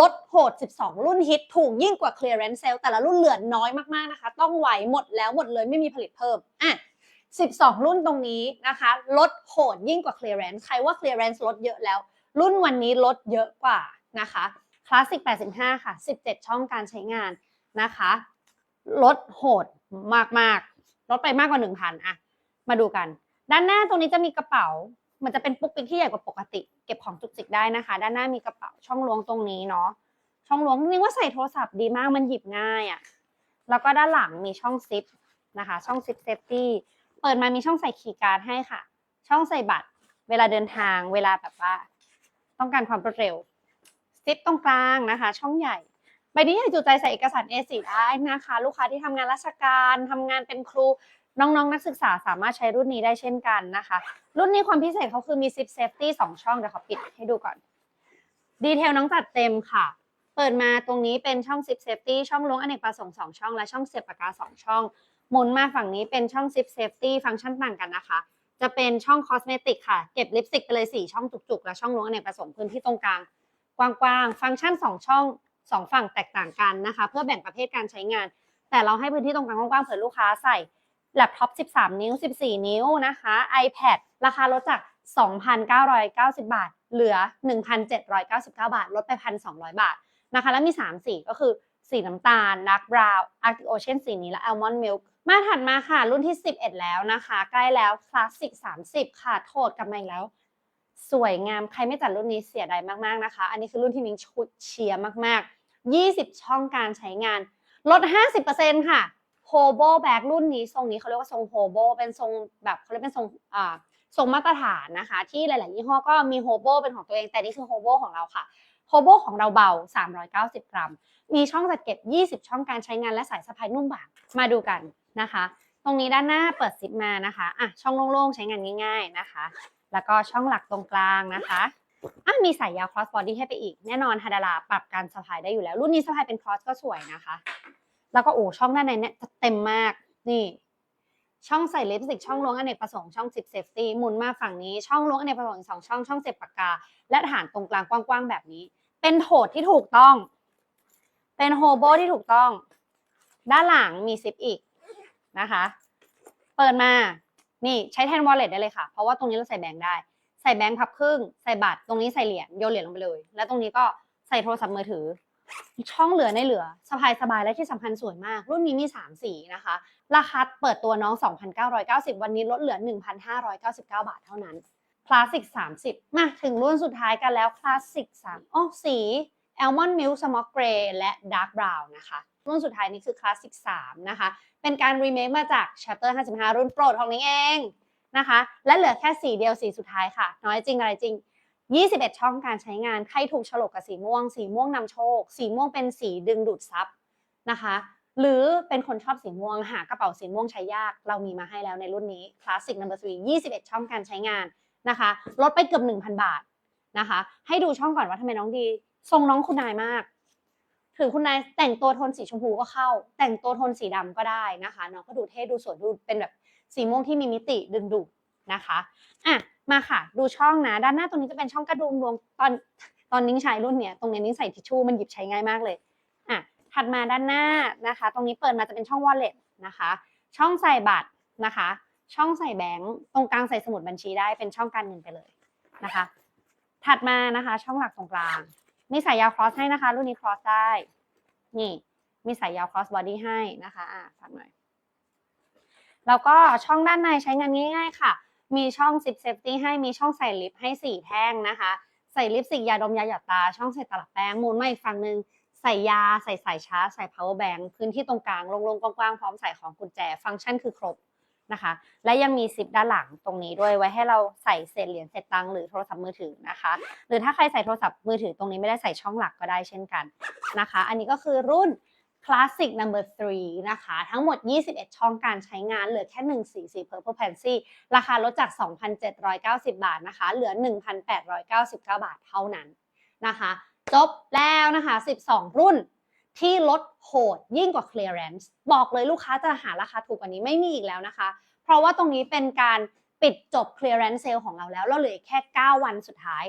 ลดโหด 12 รุ่นฮิตถูกยิ่งกว่า clearance sale แต่ละรุ่นเหลือน้อยมากๆนะคะ ต้องไหวหมดแล้วหมดเลยไม่มีผลิตเพิ่มอะ12 รุ่นตรงนี้นะคะ ลดโหดยิ่งกว่า clearance ใครว่า clearance ลดเยอะแล้ว รุ่นวันนี้ลดเยอะกว่านะคะคลาสสิก85 ค่ะ 17 ช่องการใช้งานนะคะ ลดโหดมากๆ ลดไปมากกว่า 1,000อะมาดูกัน ด้านหน้าตรงนี้จะมีกระเป๋า มันจะเป็นปุ๊กปิ๊กที่ใหญ่กว่าปกติ เก็บของจุกจิกได้นะคะ ด้านหน้ามีกระเป๋าช่องล้วงตรงนี้เนาะช่องล้วงนี่ว่าใส่โทรศัพท์ดีมากมันหยิบง่ายอะ่ะแล้วก็ด้านหลังมีช่องซิปนะคะ ช่องซิปเซฟตี้เปิดมามีช่องใส่คีย์การ์ดให้ค่ะ ช่องใส่บัตร เวลาเดินทางเวลาแบบว่า ต้องการความรวดเร็วซิปตรงกลางนะคะ ช่องใหญ่ใบนี้ใหญ่จุใจใส่เอกสาร A4 ได้นะคะ ลูกค้าที่ทำงานราชการทำงานเป็นครู น้องๆนักศึกษาสามารถใช้รุ่นนี้ได้เช่นกันนะคะ รุ่นนี้ความพิเศษเขาคือมีซิปเซฟตี้สองช่องเดี๋ยวขอปิดให้ดูก่อน ดีเทลน้องจัดเต็มค่ะ เปิดมาตรงนี้เป็นช่องซิปเซฟตี้ช่องล้วงอเนกประสงค์สองช่อง และช่องเสียบปากกาสองช่อง หมุนมาฝั่งนี้เป็นช่องซิปเซฟตี้ฟังก์ชันต่างกันนะคะ จะเป็นช่องคอสเมติกค่ะ เก็บลิปสติกไปเลย4ช่องจุกๆ และช่องล้วงอเนกประสงค์พื้นที่ตรงกลางกว้างๆ ฟังก์ชัน2ช่อง2ฝั่งแตกต่างกันนะคะ เพื่อแบ่งประเภทการใช้งาน แต่เราให้พื้นที่ตรงกลางกว้างๆเผื่อลูกค้าใส่ แล็ปท็อป 13 นิ้ว 14 นิ้วนะคะ iPad ราคาลดจาก 2,990 บาท เหลือ 1,799 บาท ลดไป 1,200 บาทนะคะ แล้วมี 3 สีก็คือสีน้ำตาล dark brown arctic ocean สีนี้และ almond milk มาถัดมาค่ะ รุ่นที่ 11 แล้วนะคะ ใกล้แล้ว classic 30 ค่ะ โทษกลับมาอีกแล้ว สวยงามใครไม่จัดรุ่นนี้เสียดายมากๆนะคะ อันนี้คือรุ่นที่นิ้งชุดเชียร์มากๆ 20 ช่องการใช้งาน ลด 50%ค่ะ โฮโบแบกรุ่นนี้ทรงนี้เขาเรียกว่าทรงโฮโบเป็นทรงแบบเขาเรียกเป็นทรงอ่าทรงมาตรฐานนะคะ ที่หลาย ๆ ยี่ห้อก็มีโฮโบเป็นของตัวเอง แต่นี่คือโฮโบของเราค่ะโฮโบของเราเบา 390 กรัม มีช่องจัดเก็บ 20 ช่องการใช้งานและสายสะพายนุ่มบางมาดูกันนะคะ ตรงนี้ด้านหน้าเปิดซิปมานะคะอะช่องโล่ง ๆ ใช้งานง่าย ๆ นะคะ แล้วก็ช่องหลักตรงกลางนะคะอะมีสายยาว cross body ให้ไปอีก แน่นอนฮาดาราปรับการสะพายได้อยู่แล้ว รุ่นนี้สะพายเป็น cross ก็สวยนะคะ แล้วก็โอ้ช่องด้านในเนี่ยจะเต็มมากนี่ช่องใส่ลิปสติกช่องล้วงอเนกประสงค์ช่องซิปเซฟตี้หมุนมาฝั่งนี้ช่องล้วงอเนกประสงค์สองช่องช่องเสียบปากกา และฐานตรงกลางกว้างๆแบบนี้ เป็นโถดที่ถูกต้อง เป็นโฮโบที่ถูกต้อง ด้านหลังมีซิปอีกนะคะ เปิดมานี่ใช้แทน wallet ได้เลยค่ะ เพราะว่าตรงนี้เราใส่แบงค์ได้ ใส่แบงค์พับครึ่ง ใส่บัตรตรงนี้ใส่เหรียญโยนเหรียญลงไปเลย แล้วตรงนี้ก็ใส่โทรศัพท์มือถือ ช่องเหลือในเหลือสบายสบายและที่สำคัญสวยมาก รุ่นนี้มี 3 สีนะคะ ราคาเปิดตัวน้อง 2,990 วันนี้ลดเหลือ 1,599 บาทเท่านั้นคลาสสิก30 มาถึงรุ่นสุดท้ายกันแล้วคลาสสิก3อ๋อสี Almond Milk Smoke Grey และ Dark Brown นะคะ รุ่นสุดท้ายนี้คือคลาสสิก3นะคะ เป็นการรีเมคมาจาก Chapter 55 รุ่นโปรดของนิ้งเองนะคะ และเหลือแค่สีเดียวสีสุดท้ายค่ะ น้อยจริงอะไรจริง 21 ช่องการใช้งาน ใครถูกฉลกกับสีม่วง สีม่วงนำโชค สีม่วงเป็นสีดึงดูดซับนะคะ หรือเป็นคนชอบสีม่วง หากระเป๋าสีม่วงใช้ยาก เรามีมาให้แล้วในรุ่นนี้ Classic Number 3 21 ช่องการใช้งานนะคะ ลดไปเกือบ 1,000 บาทนะคะ ให้ดูช่องก่อนว่าทำไมน้องดี ทรงน้องคุณนายมาก ถึงคุณนายแต่งตัวโทนสีชมพูก็เข้า แต่งตัวโทนสีดำก็ได้นะคะ น้องก็ดูเท่ดูสวยดูเป็นแบบสีม่วงที่มีมิติดึงดูด นะคะอะมาค่ะ ดูช่องนะ ด้านหน้าตรงนี้จะเป็นช่องกระดุมรวมตอนตอนนิ้งใช้รุ่นเนี้ยตรงนี้นิ้งใส่ทิชชู่มันหยิบใช้ง่ายมากเลยอะถัดมาด้านหน้านะคะ ตรงนี้เปิดมาจะเป็นช่อง wallet นะคะ ช่องใส่บัตรนะคะ ช่องใส่แบงค์ตรงกลางใส่สมุดบัญชีได้เป็นช่องการเงินไปเลยนะคะ ถัดมานะคะ ช่องหลักตรงกลางมีสายยาว cross ให้นะคะ รุ่นนี้ cross ได้ นี่ มีสายยาว cross body ให้นะคะอะฟังหน่อยแล้วก็ช่องด้านในใช้งานง่าย ๆ ค่ะ มีช่อง zip safety ให้มีช่องใส่ลิปให้ 4 แท่งนะคะ ใส่ลิปสติกยาดมยาหยอดตา ช่องใส่ตลับแป้งมุนมาอีกฝั่งหนึ่งใส่ยาใส่สายชาร์จใส่ power bank พื้นที่ตรงกลางโล่งๆกว้างๆพร้อมใส่ของกุญแจฟังก์ชันคือครบนะคะ และยังมีซิปด้านหลังตรงนี้ด้วยไว้ให้เราใส่เศษเหรียญเศษตังหรือโทรศัพท์มือถือนะคะ หรือถ้าใครใส่โทรศัพท์มือถือตรงนี้ไม่ได้ใส่ช่องหลักก็ได้เช่นกันนะคะ อันนี้ก็คือรุ่น Classic Number 3 นะคะ ทั้งหมด 21 ช่องการใช้งานเหลือแค่1สีสี Purple Pansy ราคาลดจาก 2,790 บาทนะคะ เหลือ 1,899 บาทเท่านั้นนะคะ จบแล้วนะคะ 12 รุ่นที่ลดโหดยิ่งกว่า clearance บอกเลยลูกค้าจะหาราคาถูกกว่านี้ไม่มีอีกแล้วนะคะ เพราะว่าตรงนี้เป็นการปิดจบ clearance sale ของเราแล้ว เราเหลือแค่ 9 วันสุดท้าย